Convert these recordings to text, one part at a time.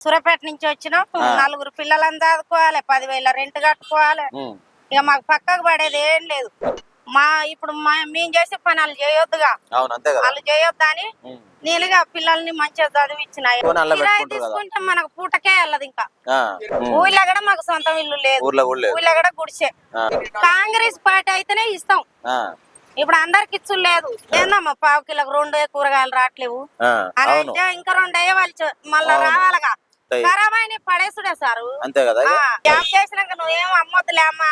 సూర్యాపేట నుంచి వచ్చినాం. నలుగురు పిల్లలను చదువుకోవాలి పదివేల రెంట్ కట్టుకోవాలి. ఇక మాకు పక్కకు పడేది ఏం లేదు. మా ఇప్పుడు మా- మేము చేసే పని వాళ్ళు చేయొద్దుగా. వాళ్ళు చేయొద్దని ఉమ్, నేనుగా పిల్లల్ని మంచిగా చదివించినాయి కిరాయి కదా. తీసుకుంటే మనకు పూటకే వెళ్ళదు ఇంకా. ఊళ్ళో కూడా మాకు సొంతం ఇల్లు లేదు. ఊళ్ళో కూడా గుడిసే. కాంగ్రెస్ పార్టీ అయితేనే ఇస్తాం. ఇప్పుడు అందరికి ఇచ్చు లేదు. ఏందమ్మా పావు కిలోకి రెండే కూరగాయలు రావట్లేవు? అని అంటే ఇంకా రెండు వేయవాలి మళ్ళా. రావాలగా. ఖరాబ్ అయిన పడేసుడే సారు. అంతే కదా జాబ్ చేసినాక నువ్వేం అమ్మొద్దులే అమ్మా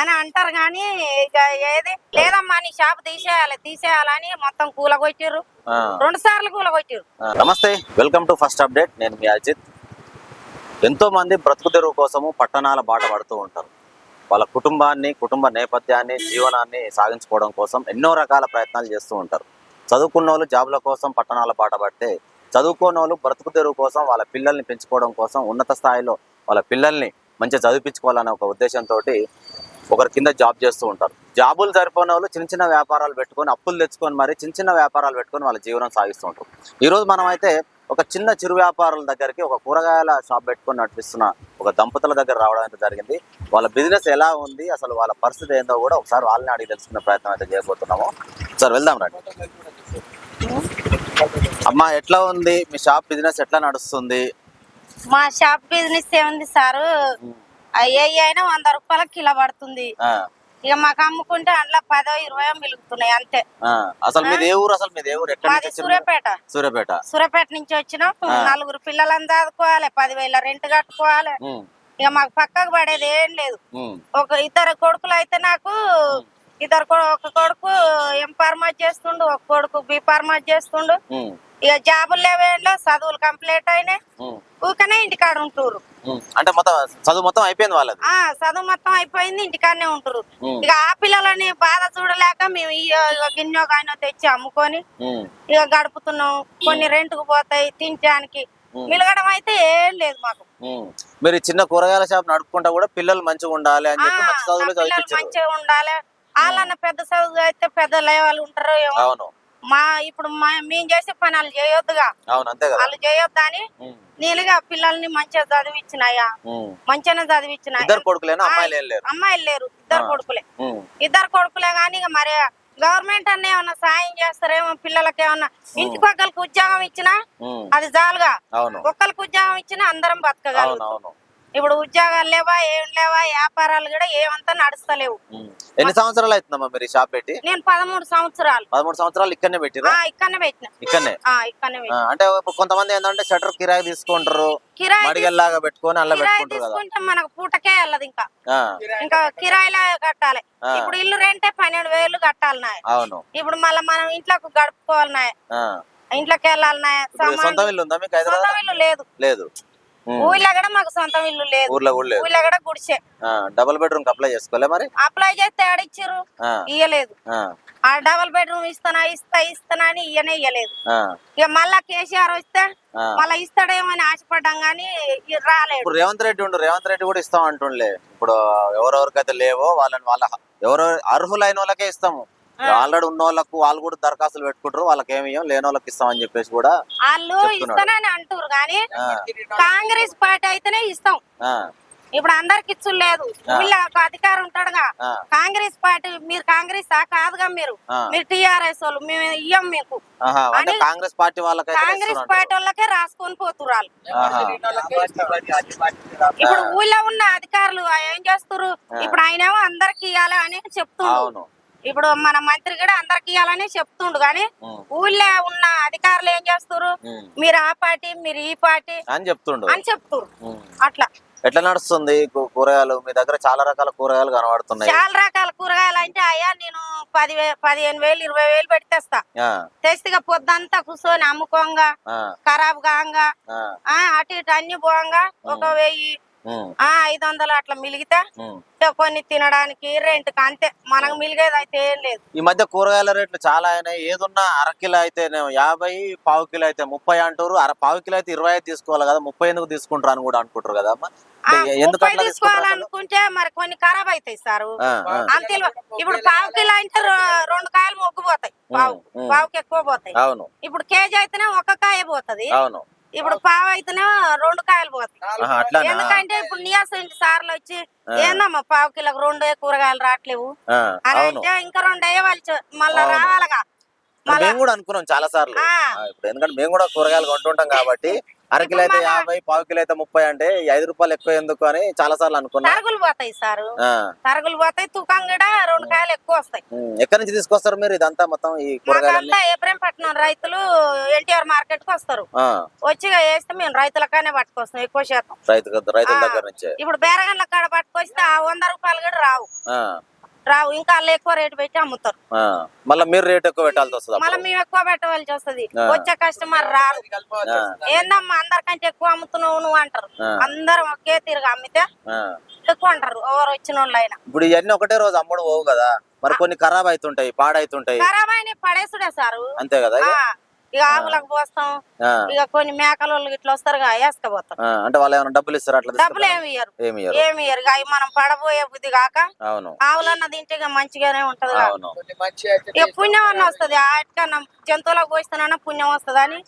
అని అంటారు కానీ ఇక ఏది? లేదమ్మా నీ షాప్ తీసేయాలి తీసేయాలని మొత్తం కూలగొట్టిర్రు. రెండు సార్లు కూలగొట్టిర్రు. నమస్తే వెల్కమ్ టు ఫస్ట్ అప్డేట్. నేను మీ అజిత్. ఎంతో మంది బ్రతుకు తెరువు కోసము పట్టణాల బాట పడుతూ ఉంటారు. వాళ్ళ కుటుంబాన్ని కుటుంబ నేపథ్యాన్ని జీవనాన్ని సాగించుకోవడం కోసం ఎన్నో రకాల ప్రయత్నాలు చేస్తూ ఉంటారు. చదువుకున్న వాళ్ళు జాబ్ల కోసం పట్టణాల బాట పడితే చదువుకోని వాళ్ళు బ్రతుకు తెరువు కోసం వాళ్ళ పిల్లల్ని పెంచుకోవడం కోసం ఉన్నత స్థాయిలో వాళ్ళ పిల్లల్ని మంచిగా చదివించుకోవాలనే ఒక ఉద్దేశంతో ఒకరి కింద జాబ్ చేస్తూ ఉంటారు. జాబులు సరిపోయిన వాళ్ళు చిన్న చిన్న వ్యాపారాలు పెట్టుకొని అప్పులు తెచ్చుకొని మరి చిన్న చిన్న వ్యాపారాలు పెట్టుకొని వాళ్ళ జీవనం సాగిస్తూ ఉంటారు. ఈరోజు మనం అయితే ఒక చిన్న చిరు వ్యాపారుల దగ్గరికి ఒక కూరగాయల షాప్ పెట్టుకొని నడిపిస్తున్న ఒక దంపతుల దగ్గర రావడం అయితే జరిగింది. వాళ్ళ బిజినెస్ ఎలా ఉంది అసలు వాళ్ళ పరిస్థితి ఏందో కూడా ఒకసారి వాళ్ళని అడిగి తెలుసుకునే ప్రయత్నం అయితే చేయబోతున్నాము. సార్ వెళ్దాం రండి. అమ్మా ఎట్లా ఉంది? మీ షాప్ బిజినెస్ ఎట్లా నడుస్తుంది? మా షాప్ బిజినెస్ ఏముంది సారు? అయ్యి అయినా వంద రూపాయలకి కిలో పడుతుంది. ఇక మాకు అమ్ముకుంటే అందులో పదో ఇరవై మిలుగుతున్నాయి అంతే. అసలు మీది ఏ ఊరు? అసలు మీది ఏ ఊరు? మాది? సూర్యాపేట. సూర్యాపేట. సూర్యాపేట నుంచి వచ్చినాం. నలుగురు పిల్లలను చదువుకోవాలి పదివేల రెంట్ కట్టుకోవాలి. ఇక మాకు పక్కకు పడేది ఏం లేదు. ఒక ఇద్దరు కొడుకులు అయితే నాకు ఇద్దరు ఒక కొడుకు ఎం ఫార్మాట్ చేస్తుండు ఒక కొడుకు బి ఫార్మాట్ చేస్తుండు. ఇక జాబులు లేవేంలో చదువులు కంప్లీట్ అయినాయి. ఊకనే ఇంటికాడ ఉంటురు. అంటే మొత్తం చదువు మొత్తం అయిపోయింది వాళ్ళది? ఆ చదువు మొత్తం అయిపోయింది ఇంటికాడనే ఉంటురు ఇక ఆ పిల్లలని బాధ చూడలేక మేము గిన్నె గాయనో తెచ్చి అమ్ముకొని ఇక గడుపుతున్నాం. కొన్ని రెంట్కు పోతాయి తినడానికి. మిలగడం అయితే ఏం లేదు మాకు. మీరు చిన్న కూరగాయల షాప్ నడుపుకుంటా కూడా పిల్లలు మంచిగా ఉండాలి అని చెప్పి మంచి చదువులు మంచిగా ఉండాలి. వాళ్ళన్న పెద్ద చదువు అయితే పెద్ద లేవాలి ఉంటారో ఏమో. అవును. మా ఇప్పుడు మేము చేసే పని వాళ్ళు చేయొద్దుగా. అవును అంతే కదా. వాళ్ళు చేయొద్దని పిల్లల్ని మంచిగా చదివించినాయా. మంచిగానే ఇద్దరు కొడుకులేనా? అమ్మాయిలు లేరు? అమ్మాయిలు లేరు ఇద్దరు. కొడుకులే. ఇద్దరు కొడుకులే కానీ ఇక మరి గవర్నమెంట్ అన్న ఏమన్నా సాయం చేస్తారేమో పిల్లలకి ఏమన్నా? ఇంటికి ఒక్కరికి ఉద్యోగం ఇచ్చినా. అది అవును. ఒక్కరికి ఉద్యోగం ఇచ్చినా అందరం అవును బతకగలం అవును ఇప్పుడు ఉద్యోగాలు లేవా ఏం లేవా వ్యాపారాలు కూడా ఏమంతా నడుస్తలేవు. ఎన్ని సంవత్సరాలు అవుతుందమ్మా మీరు షాప్ పెట్టి? నేను పదమూడు సంవత్సరాలు. పదమూడు సంవత్సరాలు ఇక్కడనే పెట్టిరా? ఇక్కడనే పెట్టిన. ఇక్కడనే? అంటే కొంతమంది ఏంటంటే షటర్ కిరాయి తీసుకుంటారు కిరాయి మడిగల్లాగా పెట్టుకొని అల్ల కిరాయి పెట్టుకుంటారు మనకు పూటకే వెళ్ళదు ఇంకా. ఇంకా కిరాయిలా కట్టాలి. ఇప్పుడు ఇల్లు రెంటే పన్నెండు వేలు కట్టాలి నాయ. అవును. ఇప్పుడు మళ్ళీ మనం ఇంట్లోకి గడుపుకోవాలి నాయ. ఇంట్లోకి వెళ్ళాలి నాయ. సొంత ఇల్లు లేదు. లేదు. ఊళ్ళో కూడా మాకు సొంతం ఇల్లు లేదు. ఊర్లో కూడా లేదు. ఊళ్ళో కూడా గుడిసే. ఆ, డబుల్ బెడ్రూమ్ అప్లై చేసుకోలే మరి? అప్లై చేస్తే ఆడిచ్చారు ఇయ్యలేదు. ఆ, డబల్ బెడ్రూమ్ ఇస్తానా ఇస్తా ఇస్తానా అని ఇయ్యనే ఇయ్యలేదు. ఇక మళ్ళా కేసీఆర్ వస్తే. మళ్ళా ఇస్తాడేమో అని ఆశపడ్డాం కానీ ఇప్పుడు రేవంత్ రెడ్డి ఉండు రేవంత్ రెడ్డి కూడా ఇస్తాం అంటుండే ఇప్పుడు ఎవరెవరికైతే లేవో వాళ్ళని వాళ్ళ ఎవరు అర్హులైన వాళ్ళకే ఇస్తాము. ఆల్రెడీ ఉన్న వాళ్ళకు వాళ్ళు కూడా దరఖాస్తులు పెట్టుకుంటారు వాళ్ళకి ఏమి లేని వాళ్ళకి ఇస్తామని చెప్పేసి కూడా వాళ్ళు. ఇస్తానని అంటారు కానీ కాంగ్రెస్ పార్టీ అయితేనే ఇస్తాం. ఇప్పుడు అందరికి ఇచ్చు లేదు. వీళ్ళ ఒక అధికారం ఉంటాడుగా. కాంగ్రెస్ పార్టీ మీరు కాంగ్రెస్ కాదుగా మీరు. మీరు టీఆర్ఎస్ వాళ్ళు మేము ఇయ్యం మీకు. కాంగ్రెస్ పార్టీ వాళ్ళకైతే కాంగ్రెస్ పార్టీ వాళ్ళకే రాసుకొని ఆహా. ఇప్పుడు ఊళ్ళో ఉన్న అధికారులు ఏం చేస్తారు ఇప్పుడు ఆయనేమో అందరికి ఇవ్వాలి అని అవును. ఇప్పుడు మన మంత్రి కూడా అందరికి ఇవ్వాలని చెప్తుండు కానీ ఊళ్ళో ఉన్న అధికారులు ఏం చేస్తారు మీరు ఆ పార్టీ మీరు ఈ పార్టీ అని చెప్తుండు. అని చెప్తురు. అట్లా. ఎట్లా నడుస్తుంది కూరగాయలు? మీ దగ్గర చాలా రకాల కూరగాయలు కనబడుతున్నాయి. చాలా రకాల కూరగాయలు అంటే అయ్యా నేను పది పదిహేను వేలు ఇరవై వేలు పెట్టి తెస్తా పొద్దంతా కూర్చొని అమ్ముకోంగా ఖరాబ్ కాంగా అటు ఇటు అన్ని పోంగా ఒక వెయ్యి ఆ. ఐదు వందలు అట్లా మిలిగితే కొన్ని తినడానికి రెంట్ అంతే. మనకు మిలిగేది అయితే ఏం లేదు. ఈ మధ్య కూరగాయల రేట్లు చాలా అయినాయి. ఏదున్నా అరకిలో అయితే యాభై పావు కిలో అయితే ముప్పై అంటారు. అర పావు కిలో అయితే ఇరవై ఐదు తీసుకోవాలి కదా. ముప్పై ఎందుకు తీసుకుంటారు అని కూడా అనుకుంటారు కదా ముప్పై? తీసుకోవాలనుకుంటే మరి కొన్ని ఖరాబ్ అవుతాయి సార్. అంతే ఇప్పుడు పావు కిలో అంటే రెండు కాయలు మొగ్గిపోతాయి పావు ఉమ్. పావుకి ఎక్కువ పోతాయి. అవును. ఇప్పుడు కేజీ అయితేనే ఒక కాయ పోతది. అవును. ఇప్పుడు పావు అయితేనే రెండు కాయలు పోతాయి. ఎందుకంటే ఇప్పుడు నియాసం ఇంటి సార్లు వచ్చి ఏందమ్మా పావు కిలోకి రెండే కూరగాయలు రావట్లేవు? అని అంటే ఇంకా రెండు వేయవచ్చు మళ్ళా. రావాలగా. మేము కూడా అనుకున్నాం చాలా సార్లు. ఇప్పుడు ఎందుకంటే మేము కూడా కూరగాయలు కొంటుంటాం కాబట్టి అరకిలో అయితే యాభై పావు కిలో అయితే ముప్పై అంటే ఐదు రూపాయలు ఎక్కువ ఎందుకు అని చాలా సార్లు అనుకున్నా. తరుగులు పోతాయి సారు. తరుగులు పోతాయి తూకం కూడా రెండు కాయలు ఎక్కువ వస్తాయి. ఎక్కడి నుంచి తీసుకొస్తారు మీరు ఇదంతా మొత్తం ఈ మాకంతా ఏప్రేంపట్నం రైతులు ఎన్టీఆర్ మార్కెట్కి వస్తారు వచ్చి వేస్తే మేము రైతులకానే పట్టుకొస్తాం ఎక్కువ శాతం. రైతు రైతుల. దగ్గర నుంచే. ఇప్పుడు బేరగండ్ల కాడ పట్టుకొస్తే ఆ వంద రూపాయలు కూడా రావు. రావు ఇంకా వాళ్ళు ఎక్కువ రేటు పెట్టి అమ్ముతారు. మళ్ళీ మీరు రేట్ ఎక్కువ పెట్టాల్సి వస్తుంది మళ్ళీ. మేము ఎక్కువ పెట్టవలసి వస్తుంది. వచ్చే కస్టమర్ రారు. ఏందమ్మా అందరికంటే ఎక్కువ అమ్ముతున్నావు నువ్వు అంటారు. అందరం ఒకే తిరిగి అమ్మితే. ఎక్కువ అంటారు ఎవరు వచ్చిన వాళ్ళు అయినా ఇప్పుడు ఇవన్నీ ఒకటే రోజు అమ్ముడు పోవు కదా. మరి కొన్ని ఖరాబ్ అవుతుంటాయి పాడైతుంటాయి. ఖరాబ్ అయిన పడేసుడే సారు. అంతే కదా ఇక? ఆవులకు పోస్తాం. ఇక కొన్ని మేకల వాళ్ళు ఇట్లా వస్తారు వేసుకపోతాం. అంటే వాళ్ళు ఏమైనా డబ్బులు ఇస్తారు అట్లా డబ్బులు? ఏమి ఇయ్యరు. ఏమి ఇయ్యరు. ఇక అవి మనం పడబోయే బుద్ధి కాక అవును. ఆవులన్న తింటే ఇక మంచిగానే ఉంటది ఇక పుణ్యం అన్న వస్తుంది. ఆటికన్నా జంతువులకు పోయిస్తానన్నా పుణ్యం వస్తుంది అని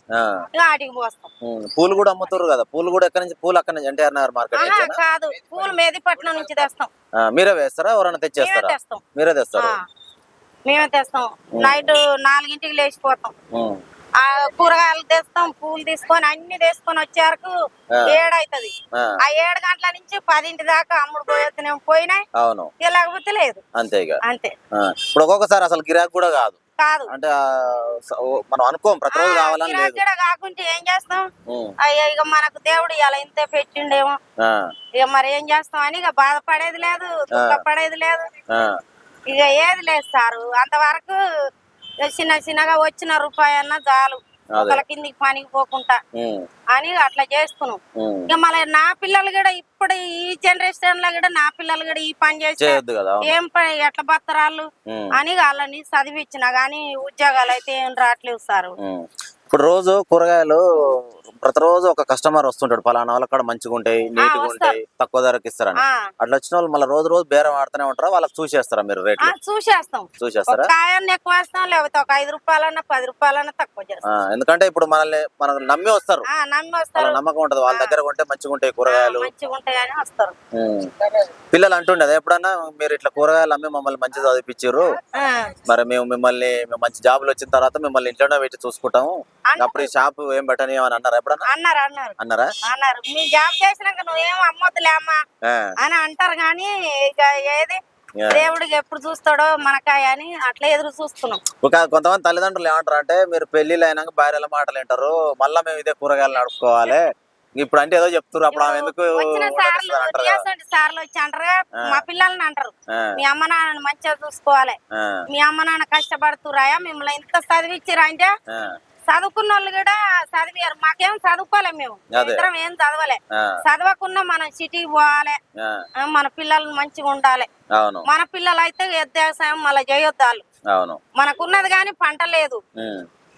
ఇక ఆటికి పోస్తాం. పూలు కూడా అమ్ముతారు కదా. పూలు కూడా ఎక్కడి నుంచి పూలు అక్కడ నుంచి నగర్ మార్కెట్? కాదు. పూలు మేదిపట్నం నుంచి తెస్తాం. ఆ, మీరే వేస్తారా? ఎవరైనా మేమే తెచ్చేస్తారా తెస్తాం. మీరే తెస్తారు? మేమే తెస్తాం. నైట్ నాలుగింటికి లేచిపోతాం. కూరగాయలు తెస్తాం పూలు తీసుకొని అన్ని తీసుకొని వచ్చే వరకు ఆ. ఏడైతది. ఆ, ఏడు గంటల నుంచి పదింటి దాకా అమ్ముడు పోయేస్తూనే పోయినాయి. అవును. లేకపోతే లేదు. అంతే అంతే. ఇప్పుడు ఒక్కొక్కసారి అసలు గిరాక్ కూడా కాదు. కాదు. అంటే మనం అనుకోం ప్రతిరోజు కావాలని గిరాకీ కాకుంటే ఏం చేస్తాం? అయ్యో ఇక మనకు దేవుడు ఇలా ఇంతే పెట్టిండేమో. ఇక మరి ఏం చేస్తాం అని ఇక బాధపడేది లేదు దుఃఖపడేది లేదు. ఇక ఏది లేదు సారు. అంతవరకు చిన్న చిన్నగా వచ్చిన రూపాయి అన్న చాలు. ఒకళ్ళ కిందికి పనికి పోకుండా. అని అట్లా చేస్తున్నాం. ఉమ్. ఇక మళ్ళీ నా పిల్లలు కూడా ఇప్పుడు ఈ జనరేషన్లో కూడా నా పిల్లలు కూడా ఈ పని అవును. ఏం పని ఎట్లా బతరాళ్ళు అని వాళ్ళని చదివించిన. గానీ ఉద్యోగాలు అయితే ఏం రావట్లేవు సారు. ఇప్పుడు రోజు కూరగాయలు ప్రతిరోజు ఒక కస్టమర్ వస్తుంటాడు. పలానా వాళ్ళ కాడ మంచిగా ఉంటాయి నీట్గా వస్తారు. ఉంటాయి తక్కువ ధరకి ఇస్తారని. అట్లా వచ్చిన వాళ్ళు మళ్ళీ రోజు రోజు బేరం ఆడుతూనే ఉంటారా? వాళ్ళకి చూసేస్తారా మీరు ఆ, రేట్లు చూసేస్తాం. చూసేస్తారా? కాయన్న ఎక్కువ వేస్తాం లేకపోతే ఒక ఐదు రూపాయలన్నా పది రూపాయలన్నా తక్కువ చేస్తాం. ఎందుకంటే ఇప్పుడు మనల్ని మనకు నమ్మి వస్తారు. నమ్మి నమ్మకం ఉంటది. వాళ్ళ దగ్గర కొంటే మంచిగా ఉంటాయి కూరగాయలు. మంచిగా వస్తారు. పిల్లలు అంటుండేది ఎప్పుడన్నా మీరు ఇట్లా కూరగాయలు అమ్మి మమ్మల్ని మంచి చదివించారు ఆ, మరి మేము మిమ్మల్ని మేము మంచి జాబులు వచ్చిన తర్వాత మిమ్మల్ని ఇంట్లోనే పెట్టి చూసుకుంటాము. అప్పుడు ఈ షాప్ ఏం పెట్టని అని అన్నారా ఎప్పుడన్నా? అన్నారు అన్నారు. అన్నారా? అన్నారు. మీ జాబ్ చేసినాక నువ్వేం అమ్మొద్దులే అమ్మా ఆ, అని అంటారు కానీ ఇక ఏది. దేవుడికి ఎప్పుడు చూస్తాడో మనకాయ అని అట్లా ఎదురు చూస్తున్నాం. ఒక కొంతమంది తల్లిదండ్రులు ఏమంటారు అంటే మీరు పెళ్ళిళ్ళు అయినాక భార్యల మాటలు వింటారు మళ్ళీ మేము ఇదే కూరగాయలు నడుపుకోవాలి. ఇప్పుడు అంటే ఏదో చెప్తున్నారు అప్పుడు ఆమె ఎందుకు సార్లు వచ్చి అంటారు మా పిల్లల్ని అంటారు. మీ అమ్మ నాన్నని మంచిగా చూసుకోవాలి. మీ అమ్మ నాన్న కష్టపడుతురాయా మిమ్మల్ని ఇంత చదివిచ్చిరా అంటే? చదువుకున్న వాళ్ళు కూడా చదివారు మాకేం చదువుకోలే మేము. ఇద్దరం ఏం చదవలే. చదవకుండా మనం సిటీకి పోవాలి. మన పిల్లలు మంచిగా ఉండాలి. మన పిల్లలు అయితే వ్యవసాయం మళ్ళీ చేయొద్దాలు. మనకున్నది కానీ పంట లేదు.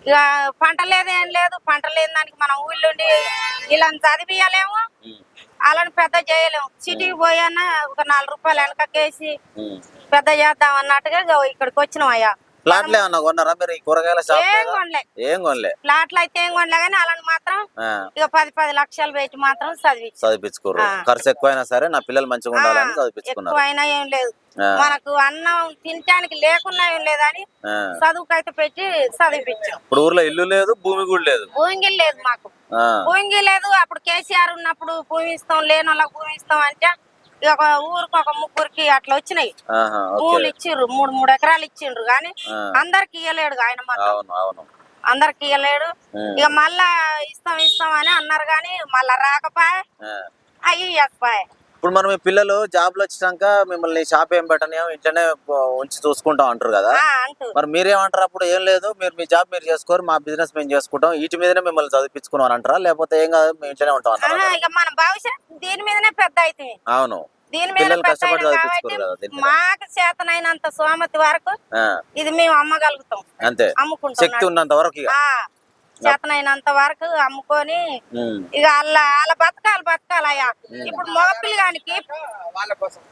ఇక పంట లేదు ఏం లేదు. పంట లేని దానికి మనం ఊళ్ళుండి ఇలా చదివియలేము అలాని పెద్ద చేయలేము. సిటీకి పోయానా ఒక నాలుగు రూపాయలు వెనకకేసి. పెద్ద చేద్దాం అన్నట్టుగా ఇక్కడికి వచ్చినాం అయ్యా. ప్లాట్లు ఏమన్నా కొన్నారా మీరు? ఈ కూరగాయల షాప్ ఏం మీద? కొనలే. ఏం కొనలే. ప్లాట్లు అయితే ఏం కొనలే కానీ అలాని మాత్రం ఆ, ఇక పది పది లక్షలు పెట్టి మాత్రం చదివి చదివించుకోరు ఆ. ఖర్చు ఎక్కువైనా సరే నా పిల్లలు మంచిగా ఉండాలని చదివించుకున్నారు. ఎక్కువ అయినా ఏం లేదు. ఆ. మనకు అన్నం తినటానికి లేకున్నా ఏం లేదని ఆ. చదువుకైతే పెట్టి చదివిపించాం. ఇప్పుడు ఊర్లో ఇల్లు లేదు భూమి కూడా లేదు. భూంగి లేదు మాకు. ఆ, భూంగి లేదు. అప్పుడు కేసీఆర్ ఉన్నప్పుడు భూమి ఇస్తాం లేని వాళ్ళకి భూమి ఇస్తాం అంటే ఒక ఊరికి ఒక ముగ్గురికి అట్లా వచ్చినాయి. భూములు ఇచ్చిండ్రు మూడు మూడు ఎకరాలు ఇచ్చిండ్రు. కానీ ఆ, అందరికి ఇయ్యలేడు ఆయన మాత్రం. అందరికి ఇయ్యలేడు. ఇక మళ్ళా ఇస్తాం ఇస్తాం అని అన్నారు కానీ మళ్ళా రాకపాయే. అయ్యి ఇవ్వకపాయే ఇప్పుడు మనం ఈ పిల్లలు జాబ్లు వచ్చినాక మిమ్మల్ని షాప్ ఏం పెట్టని ఇంట్లోనే ఉంచి చూసుకుంటాం అంటారు కదా. మరి మీరేమంటారు? అప్పుడు ఏం లేదు మీరు మీ జాబ్ మీరు చేసుకోరు మా బిజినెస్ మేము చేసుకుంటాం వీటి మీదనే మిమ్మల్ని చదివించుకున్నాం అంటారా? లేకపోతే ఏం కాదు మేము ఇంట్లోనే ఉంటాం అంటారా ఆహా, ఇక మన భవిష్యత్ దీని మీదనే పెద్ద అవును. దీని మీద. మాకు చేతనైనంత సోమతి వరకు ఇది మేము అమ్మగలుగుతాం. అంతే. అమ్ముకుంటాం శక్తి ఉన్నంత వరకు చేతనైనంత వరకు అమ్ముకొని ఇక వాళ్ళ వాళ్ళ బతకాలి బతకాలి అయ్యా. ఇప్పుడు మగ పిల్లగానికి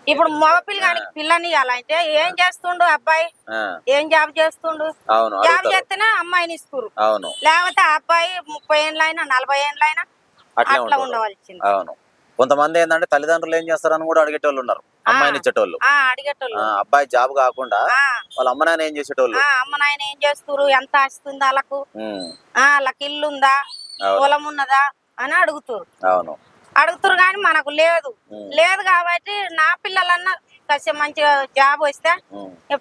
ఇప్పుడు మగ పిల్లగానికి పిల్లని ఇవ్వాలంటే ఏం చేస్తుండు అబ్బాయి? ఆ, ఏం జాబ్ చేస్తుండు? అవును జాబ్ చేస్తేనే అమ్మాయిని ఇస్తురు అవును. లేకపోతే అబ్బాయి ముప్పై ఏళ్ళైనా నలభై ఏళ్ళైనా అట్లే ఉండవలసింది. అవును. కొంతమంది ఏంటంటే తల్లిదండ్రులు ఏం చేస్తారని కూడా అడిగేటోళ్ళు ఉన్నారు. అమ్మాయిని ఇచ్చేటోళ్ళు. అబ్బాయి జాబ్ కాకుండా వాళ్ళ అమ్మ నాయన ఏం చేసేటోళ్ళు? ఆ, అమ్మ నాయన ఏం చేస్తురు ఎంత ఆస్తుంది వాళ్ళకు వాళ్ళకి ఇల్లు ఉందా పొలం ఉన్నదా? అని అడుగుతురు అవును. అడుగుతురు కానీ మనకు లేదు. లేదు కాబట్టి నా పిల్లలన్నా కాసేపు మంచిగా జాబ్ వస్తే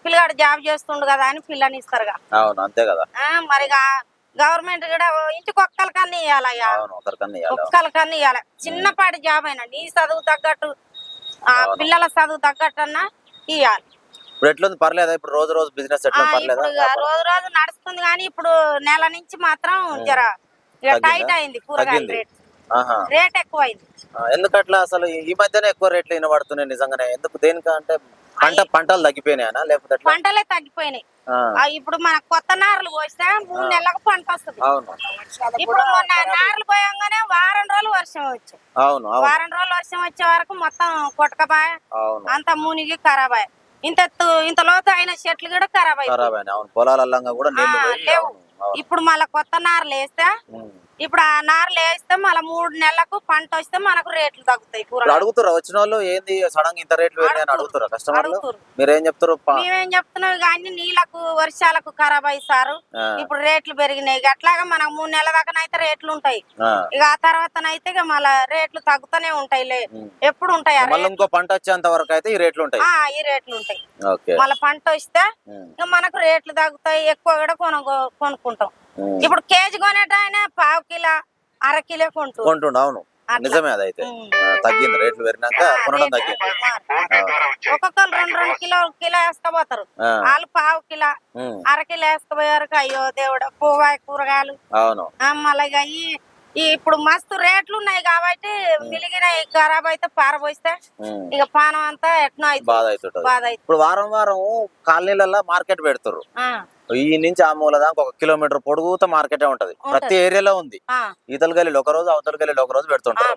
పిల్లగాడు జాబ్ చేస్తుండు కదా అని పిల్లని ఇస్తారుగా. అవును అంతే కదా. మరి గవర్నమెంట్ కూడా ఇంటికి ఒక్కరికన్నా ఇవ్వాలయ్యా అవును ఒకరికన్నా ఇవ్వాలి చిన్నపాటి జాబ్ అయినా నీ చదువు తగ్గట్టు ఆ. పిల్లల చదువు తగ్గట్టన్నా ఇవ్వాలి ఇప్పుడు ఎట్లుంది? పర్లేదా? ఇప్పుడు రోజు రోజు బిజినెస్ రోజు రోజు నడుస్తుంది కానీ ఇప్పుడు నెల నుంచి మాత్రం జర? టైట్ అయింది కూరగాయల. రేట్. రేట్ ఎక్కువ అయింది ఎందుకట్లా అసలు ఈ మధ్యనే ఎక్కువ రేట్లు వినబడుతున్నాయి నిజంగానే. ఎందుకు? దేనికంటే పంట పంటలు తగ్గిపోయినాయనా? లేకపోతే పంటలే తగ్గిపోయినాయి. ఇప్పుడు మన కొత్త నారులు పోస్తే మూడు నెలలకు పంట వస్తుంది. అవును. ఇప్పుడు మొన్న నారులు పోయంగానే వారం రోజులు వర్షం వచ్చి. వారం రోజులు వర్షం వచ్చే వరకు మొత్తం కొట్టకబాయ అవును. అంత మునిగి ఖరాబ్ అయ్యాయి ఇంత ఇంత లోతు అయిన చెట్లు కూడా ఖరాబ్ అవును. పొలాలల్లంగా కూడా లేవు. ఇప్పుడు మళ్ళా కొత్త నారులు వేస్తే. ఇప్పుడు ఆ నారులు వేస్తే మళ్ళీ మూడు నెలలకు పంట వస్తే మనకు రేట్లు తగ్గుతాయి కూరగాయలు అడుగుతారా వచ్చిన వాళ్ళు ఏంది సడన్ ఇంత రేట్లు అడుగుతురు. అడుగుతారా కస్టమర్లు. మీరేం చెప్తారు మేమేం చెప్తున్నాం కానీ నీళ్ళకు వర్షాలకు ఖరాబ్ అయ్యి సారు ఆ, ఇప్పుడు రేట్లు పెరిగినాయి అట్లాగా మనకు మూడు నెలల దాకా అయితే రేట్లు ఉంటాయి. ఇక ఆ తర్వాత అయితే ఇక మళ్ళా రేట్లు తగ్గుతూనే ఉంటాయిలే. ఎప్పుడు ఉంటాయి మళ్ళీ? ఇంకో పంట వచ్చేంత వరకు అయితే ఈ రేట్లు ఉంటాయి ఈ రేట్లు ఉంటాయి మళ్ళీ పంట వస్తే ఇక మనకు రేట్లు తగ్గుతాయి ఎక్కువ కూడా కొను కొనుక్కుంటాం. ఇప్పుడు కేజీ కొనేటాయన పావు కిలో అర కిలో కొంటు కొంటుండు అవును. నిజమే అదైతే. తగ్గింది రేట్లు పెరిగినాక కొనడం తగ్గింది. ఒక్కొక్కరు రెండు రెండు కిలో కిలో వేసుకపోతారు ఆ, వాళ్ళు పావు కిలో అర కిలో వేసుకుపోయారు అయ్యో దేవుడు పువ్వాయి కూరగాయలు. అవును. మళ్ళీ ఇప్పుడు మస్తు రేట్లు ఉన్నాయి కాబట్టి మిలిగిన ఖరాబ్ అయితే పారబోస్తే ఉమ్, ఇక పానం అంతా ఎట్నో బాధ అయితే ఇప్పుడు వారం వారం కాలనీలలో మార్కెట్ పెడతారు ఈ నుంచి ఆ మూల దాకా ఒక కిలోమీటర్ పొడుగుతో మార్కెటే ఉంటది. ప్రతి ఏరియాలో ఉంది. ఈతల గల్లీలో ఒక రోజు అవతల గల్లీలో ఒక రోజు పెడుతుంటారు.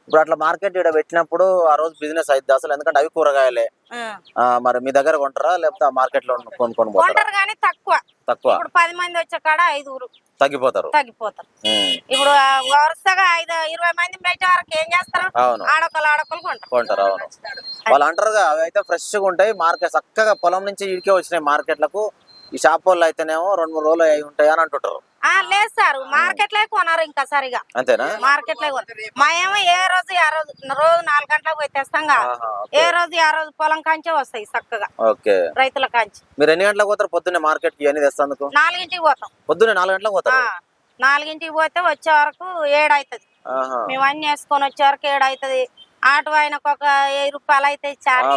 ఇప్పుడు అట్లా మార్కెట్ ఇక్కడ పెట్టినప్పుడు ఆ రోజు బిజినెస్ అయితే అసలు. ఎందుకంటే అవి కూరగాయలే. మరి మీ దగ్గర కొంటారా? లేకపోతే ఆ మార్కెట్లో కొనుక్కొని పోతారా? కొంటారు కానీ తక్కువ. తక్కువ. పది మంది వచ్చే కాడ ఐదుగురు. తగ్గిపోతారు. తగ్గిపోతారు. ఇప్పుడు వరుసగా ఐదు ఇరవై మంది పెట్టే వరకు ఏం చేస్తారు? ఆడొకరు కొంటారు. కొంటారు అవును. వాళ్ళు అంటారుగా అవి అయితే ఫ్రెష్గా ఉంటాయి. మార్కెట్ చక్కగా పొలం నుంచి ఇడికే వచ్చినాయి మార్కెట్లకు. ఈ షాప్ వాళ్ళు అయితేనేమో రెండు మూడు రోజులు అయి ఉంటాయి అని అంటుంటారు. ఆ లేదు సార్ మార్కెట్లో కొనరు ఇంకా సరిగా. అంతేనా? మార్కెట్లో మా ఏమో ఏ రోజు ఆ రోజు రోజు నాలుగు గంటలకు పోయి తెస్తాం ఏ. రోజు ఆ రోజు పొలం కాంచే వస్తాయి చక్కగా. ఓకే. రైతుల కాంచి. మీరు ఎన్ని గంటలకు పోతారు పొద్దున్నే మార్కెట్కి తెస్తందుకు? నాలుగింటికి పోతాం. పొద్దున్నే నాలుగు గంటలకు ఆ, పోతారు నాలుగింటికి పోతే వచ్చే వరకు ఏడు అవుతుంది. మేము అన్ని వేసుకొని వచ్చే వరకు ఏడు అవుతుంది ఆటో ఆయనకు ఒక వెయ్యి రూపాయలు అయితే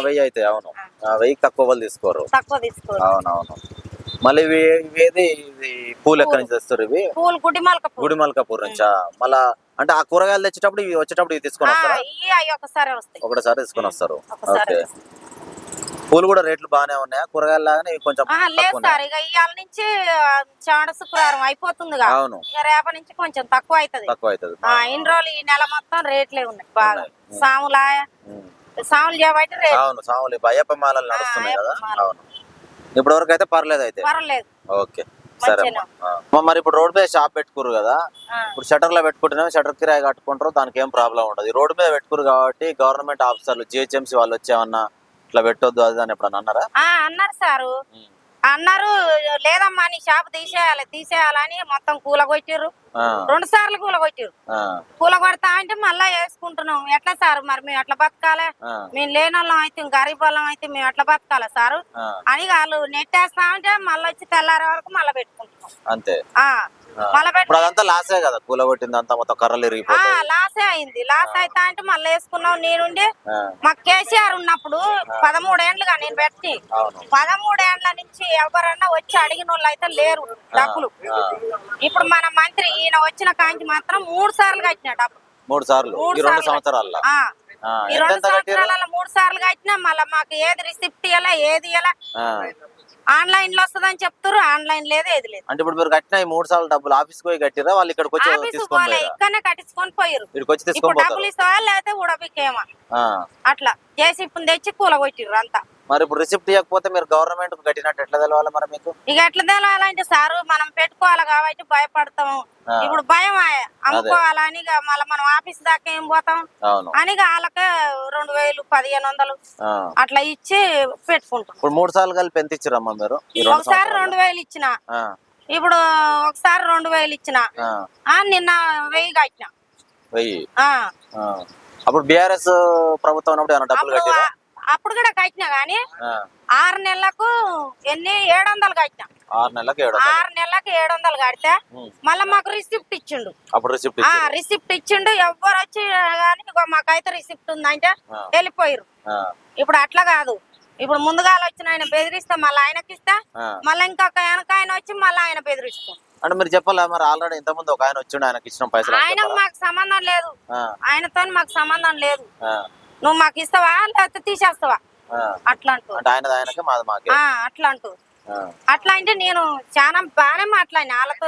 వెయ్యి అయితే అవును. ఆ, వెయ్యికి తక్కువ తీసుకోరు. తక్కువ తీసుకోరు. అవునవును. మళ్ళీ ఇవి ఇవేది ఇది పూలు ఎక్కడి నుంచి తెస్తారు ఇవి? పూలు గుడ్డి మలక పూలు గుడిమల్కాపూర్ నుంచా? మళ్ళా అంటే ఆ కూరగాయలు తెచ్చేటప్పుడు ఇవి వచ్చేటప్పుడు ఇవి తీసుకొని వస్తారా? ఇవి ఒకసారి వస్తాయి. ఒకటేసారి తీసుకొని వస్తారు. ఒకసారి ఓకే. పూలు కూడా రేట్లు బాగానే ఉన్నాయా? కూరగాయలు లాగానే కొంచెం లేదు? సార్. ఇక ఇవాళ నుంచి చాడ శుక్రవారం అయిపోతుందిగా అవును. రేపటి నుంచి కొంచెం తక్కువ అవుతుంది తక్కువ అవుతుంది ఇన్ని రోజులు ఈ నెల మొత్తం రేట్లే ఉన్నాయి బాగా. ఉమ్. సాములు చేయబట్టి రేట్. అవును సాములు అయ్యప్ప మాలలు నడుస్తున్నాయి కదా. అవును. ఇప్పటి వరకు అయితే పర్లేదు అయితే. ఓకే. సరే అమ్మా. మరి ఇప్పుడు రోడ్ మీద షాప్ పెట్టుకురు కదా? ఇప్పుడు షటర్లో పెట్టుకుంటేనే షటర్ కిరాయి కట్టుకుంటారు దానికి ఏం ప్రాబ్లం ఉండదు. ఈ రోడ్డు మీద పెట్టుకురు కాబట్టి గవర్నమెంట్ ఆఫీసర్లు జిహెచ్ఎంసీ వాళ్ళు వచ్చేమన్నా ఇట్లా పెట్టొద్దు అది అని ఎప్పుడన్నా అన్నారా? అన్నారు సారు. అన్నారు లేదమ్మా నీ షాప్ తీసేయాలి తీసేయాలని మొత్తం కూలగొట్టిర్రు. ఆ, రెండు సార్లు కూలగొట్టిర్రు. కూలగొడతా అంటే మళ్ళా వేసుకుంటున్నాం. ఎట్లా సార్? మరి మేము ఎట్లా బతకాలి? మేము లేని వాళ్ళం అయితే గరీబ్ వాళ్ళం అయితే మేము ఎట్లా బతకాలి సారు? అని వాళ్ళు నెట్టేస్తా ఉంటే మళ్ళీ వచ్చి తెల్లారే వరకు మళ్ళీ పెట్టుకుంటున్నాం. అంతే. ఇప్పుడు అదంతా లాసే కదా కూలగొట్టింది అంతా మొత్తం కర్రలు ఆ, ఇరిగిపోతాయి. లాసే అయింది. లాస్ అయితే అంటే మళ్ళీ వేసుకున్నాం నేనుండి. మాకు కేసీఆర్ ఉన్నప్పుడు పదమూడేండ్లుగా నేను పెట్టి పదమూడేండ్ల నుంచి ఎవరన్నా వచ్చి అడిగిన వాళ్ళు అయితే లేరు డబ్బులు. ఇప్పుడు మన మంత్రి ఈయన వచ్చిన కాంచి మాత్రం మూడు సార్లు కట్టిన డబ్బులు మూడు సార్లు. రెండు సార్లు. సంవత్సరాల్లో. ఆ, ఆ, ఈ రెండు సంవత్సరాల మూడు సార్లు కట్టినా మళ్ళీ మాకు ఏది రిసిప్ట్ ఇవ్వాలా ఏది ఆ. ఆన్లైన్లో వస్తుందని చెప్తారు ఆన్లైన్ లేదు ఏది లేదు. అంటే ఇప్పుడు మీరు కట్టిన ఈ మూడు సార్లు డబ్బులు ఆఫీస్కి పోయి కట్టిరా వాళ్ళు ఇక్కడికి వచ్చి ఆఫీస్ పోలే ఇక్కడనే కట్టించుకొని పోయారు ఇక్కడికి వచ్చి తీసుకొని ఇప్పుడు పోతారు. డబ్బులు ఇస్తావా లేకపోతే ఉడపికేమా ఆ, అట్లా. జేసీపీని తెచ్చి కూలగొట్టిర్రు అంతా. మరి ఇప్పుడు రిసిప్ట్ ఇవ్వకపోతే మీరు గవర్నమెంట్ కట్టినట్టు ఎట్లా తెలవాలి మరి మీకు? ఇక ఎట్లా తెలవాలంటే సారు మనం పెట్టుకోవాలి కాబట్టి భయపడతాము. ఇప్పుడు భయం. అమ్ముకోవాలని ఇక మళ్ళీ మనం ఆఫీస్ దాకా ఏం పోతాం? అని వాళ్ళకే రెండు వేలు పదిహేను వందలు. అట్లా ఇచ్చి పెట్టుకుంటాం. ఇప్పుడు మూడు సార్లు కలిపి ఎంత ఇచ్చారమ్మా మీరు ఒకసారి రెండు వేలు ఇచ్చిన. ఇప్పుడు ఒకసారి రెండు వేలు ఇచ్చిన. నిన్న వెయ్యి కట్టిన. వెయ్యి. అప్పుడు బీఆర్ఎస్ ప్రభుత్వం డబ్బులు కట్టిరా? అప్పుడు కూడా కట్టిన గానీ. ఆరు నెలలకు ఎన్ని? ఏడు వందలు కట్టిన. ఆరు నెలలకు ఏడు వందలు. ఆరు నెలలకు ఏడు వందలు కడితే. మళ్ళీ మాకు రిసిప్ట్ ఇచ్చిండు. అప్పుడు రిసిప్ట్ ఆ ఇచ్చారు రిసిప్ట్ ఇచ్చిండు. ఎవ్వరు వచ్చి కానీ ఇగో మాకైతే రిసిప్ట్ ఉందంటే. వెళ్ళిపోయారు ఇప్పుడు అట్లా కాదు. ఇప్పుడు ముందుగాల వచ్చిన ఆయన బెదిరిస్తే మళ్ళీ ఆయనకి ఇస్తా. మళ్ళీ ఇంకొక వెనక ఆయన వచ్చి మళ్ళీ ఆయన బెదిరిస్తాం. అంటే మీరు చెప్పాలా మరి ఆల్రెడీ ఇంతకుముందు ఒక ఆయన వచ్చిండు ఆయనకి ఇచ్చిన పైసలు అని ఆయనకు చెప్పాలా? మాకు సంబంధం లేదు. ఆయనతో మాకు సంబంధం లేదు. నువ్వు మాకు ఇస్తావా? లేకపోతే తీసేస్తావా. అట్లా అంటూ అట్లా అంటూ అట్లా అంటే నేను చాలా బాగానే మాట్లాడినా వాళ్ళతో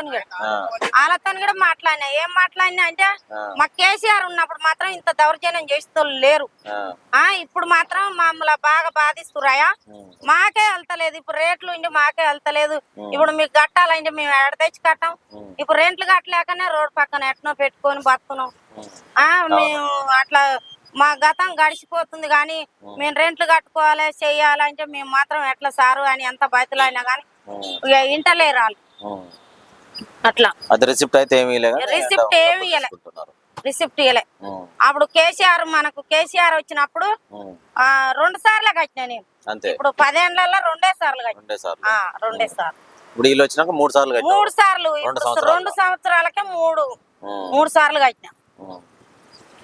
వాళ్ళతో కూడా మాట్లాడినా. ఏం మాట్లాడినా అంటే. మా కేసీఆర్ ఉన్నప్పుడు మాత్రం ఇంత దౌర్జన్యం చేస్తూ లేరు. ఆ, ఇప్పుడు మాత్రం మమ్మల్ని బాగా బాధిస్తురాయా మాకే వెళ్తలేదు. ఇప్పుడు రేట్లు ఉండి మాకే వెళ్తలేదు. ఇప్పుడు మీకు కట్టాలంటే మేము ఎడ తెచ్చి కట్టాం? ఇప్పుడు రెంట్లు కట్టలేకనే రోడ్ పక్కన ఎట్నో పెట్టుకొని బతున్నాం. ఆ మేము అట్లా మా గతం గడిచిపోతుంది కానీ మేము రెంట్లు కట్టుకోవాలి చెయ్యాలంటే మేము మాత్రం ఎట్లా సారు అని ఎంత బయటలైనా కానీ ఉమ్, ఇక ఇంటలేరు వాళ్ళు. అట్లా. అది రిసిప్ట్ అయితే ఏమీ రిసిప్ట్ ఏమీ. రిసిప్ట్ అప్పుడు కేసీఆర్ మనకు కేసీఆర్ వచ్చినప్పుడు రెండు సార్లు కట్టినా నేను. ఇప్పుడు పదేళ్ళలో రెండే సార్లు కట్టినా. రెండే సార్లు. ఇప్పుడు వీళ్ళు వచ్చినాక మూడు సార్లు మూడు సార్లు. రెండు సంవత్సరాలకే మూడు. మూడు సార్లు కట్టినా.